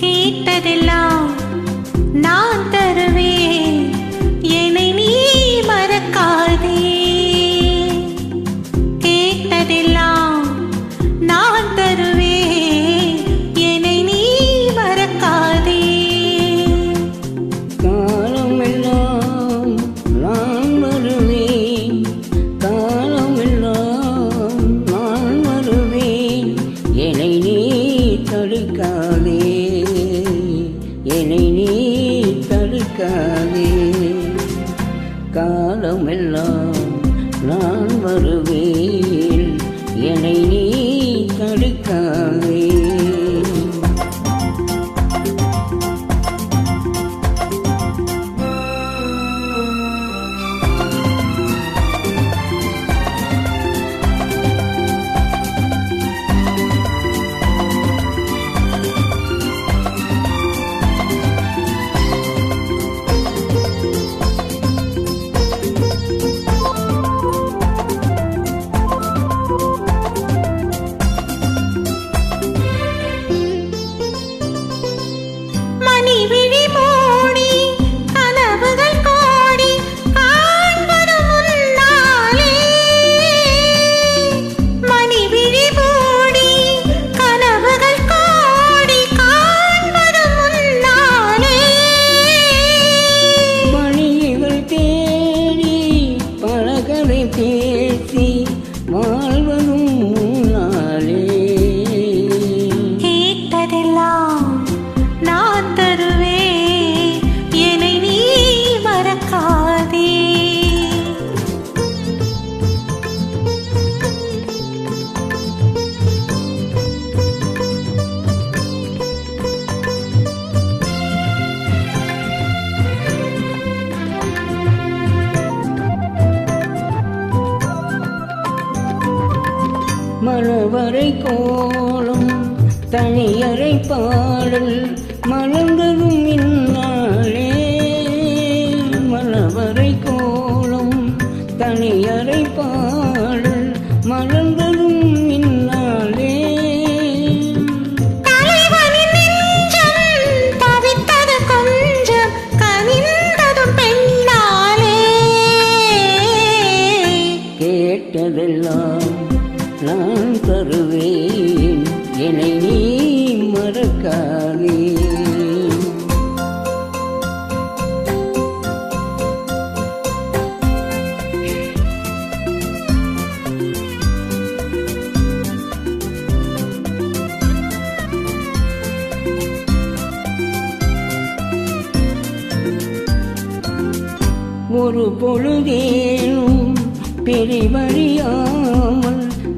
की காதே காலமெல்லாம் நான் வருவேன். என்னை நீ தனியறை கோலம் தனியறை பாடல் மலர்ந்ததும் இந்நாளே. மலவரை கோலம் தனியறை பாடல் மலர்ந்ததும் இந்நாளே. கேட்டதெல்லாம் நான் தருவேன். என்னை நீ மறக்காதே. ஒரு பொழுதேனும் பெரிவறியாமல்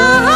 Oh.